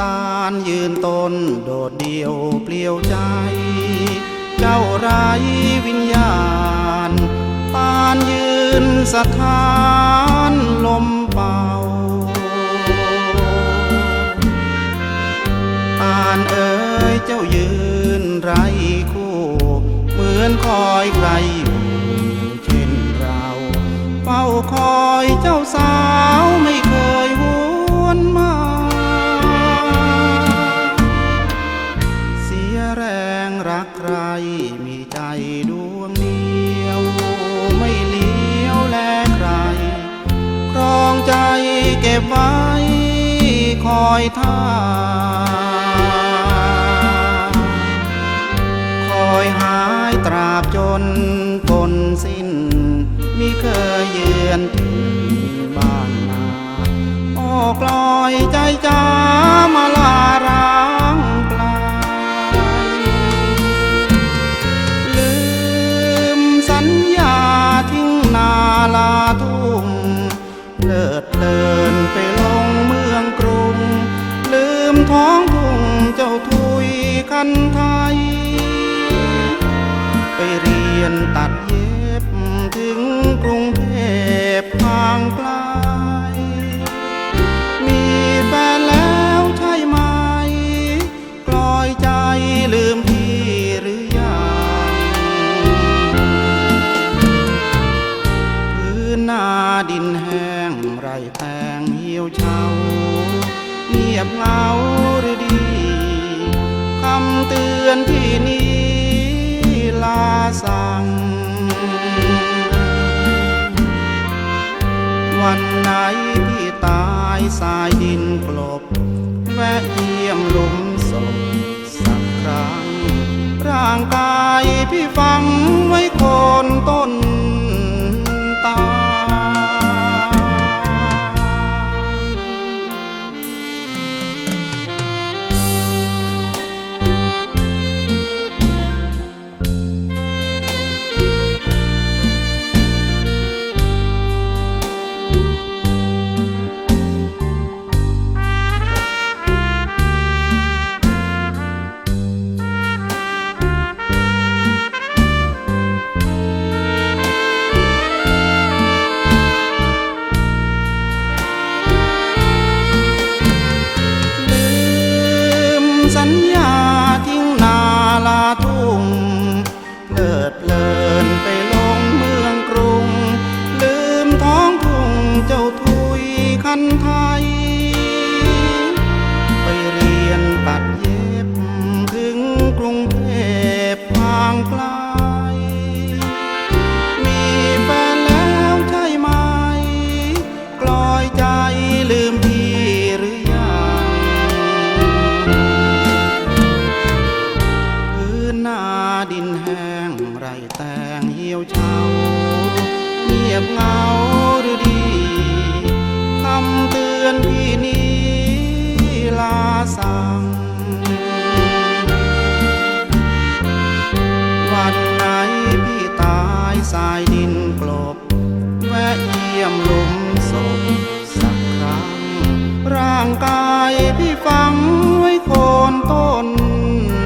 ตาลยืนตนโดดเดี่ยวเปลี่ยวใจ เจ้าไรวิญญาณ ตาลยืนสถานลมเป่า ตาลเอ๋ยเจ้ายืนไรคู่ เหมือนคอยใครอยู่ มีใจดวงเดียว ไม่เลี้ยวแลใคร ครองใจเก็บไว้ คอยท่า คอยหายตราบจนปนสิ้นมิเคยเยือนถึงบ้านนาโอ้กลอยใจจ้า ท้องทุ่งเจ้าทุยคันไทย ไปเรียนตัดเย็บถึงกรุงเทพทางไกล มีแฟนแล้วใช่ไหม กลอยใจลืมพี่หรือยังพื้นนาดินแห้งไรแตงเหี่ยวเฉา บเหงาหรือดีคำเตือนพี่นี้ลาสั่ง วันไหนพี่ตายสายดินกลบ แวะเยี่ยมลุมศพสักครั้ง ร่างกายพี่ฝัง สัญญาทิ้งนาลาทุ่งเลิดเลินไปลงเมืองกรุง ลืมท้องทุ่งเจ้าทุยคันไทย กายพี่